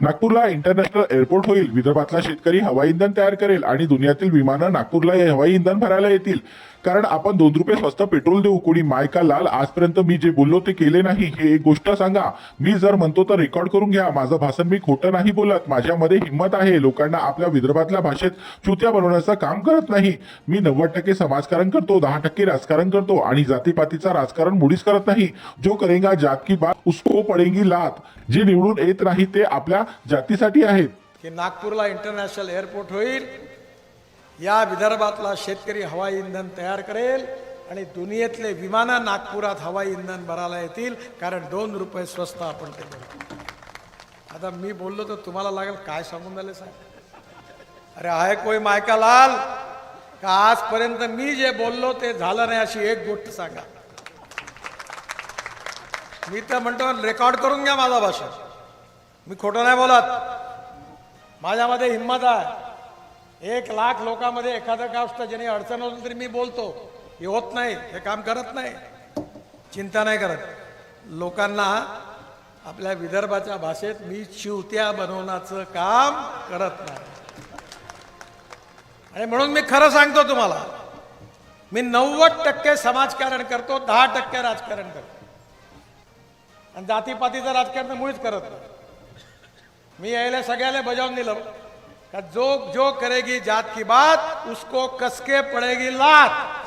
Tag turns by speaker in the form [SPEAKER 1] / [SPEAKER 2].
[SPEAKER 1] नागपूरला international airport होईल. विदर्भातला शेतकरी हवाई इंधन तयार करेल आणि दुनियातील विमानं नागपूरला हे हवाई इंधन भरायला येतील. कारण आपण दोन रुपये स्वस्त पेट्रोल देऊ. कोणी मायका लाल आजपर्यंत मी जे बोललो ते केले नाही. हे एक गोष्ट सांगा. मी जर म्हणतो तर रेकॉर्ड करून घ्या. माझं भाषण मी खोटं नाही बोलत. माझ्यामध्ये हिंमत आहे. लोकांना आपल्या विदर्भातल्या भाषेत चुत्या बनवण्याचं काम करत नाही. मी नव्वद टक्के समाजकारण करतो. दहा टक्के राजकारण करतो. आणि जातीपातीचा राजकारण मुडीच करत नाही. जो करेगा जात की बात उसको पडेगी लात. जे निवडून येत नाही ते आपल्या जातीसाठी आहेत.
[SPEAKER 2] की नागपूरला इंटरनॅशनल एअरपोर्ट होईल. या विदर्भातला शेतकरी हवाई इंधन तयार करेल आणि दुनियेतले विमानं नागपुरात हवाई इंधन भरायला येतील कारण दोन रुपये स्वस्त आपण ते आता मी बोललो तर तुम्हाला लागेल काय सांगून झाले साहेब? अरे आहे कोई मायका लाल? का आजपर्यंत मी जे बोललो ते झालं नाही अशी एक गोष्ट सांगा. मी तर म्हणतो रेकॉर्ड करून घ्या माझा भाषण. मी खोटं नाही बोलत. माझ्यामध्ये हिंमत आहे. एक लाख लोकांमध्ये एखादं गोष्ट ज्याने अडचण होती तरी मी बोलतो. हे होत नाही हे काम करत नाही. चिंता नाही करत. लोकांना आपल्या विदर्भाच्या भाषेत मी चिवत्या बनवण्याचं काम करत नाही. आणि म्हणून मी खरं सांगतो तुम्हाला मी नव्वद टक्के समाजकारण करतो दहा टक्के राजकारण करतो. आणि जातीपातीचं राजकारण मुळीच करत नाही. मी यायला सगळ्याला बजावून दिलं. का जो जो करेगी जात की बात उसको कसके पड़ेगी लात.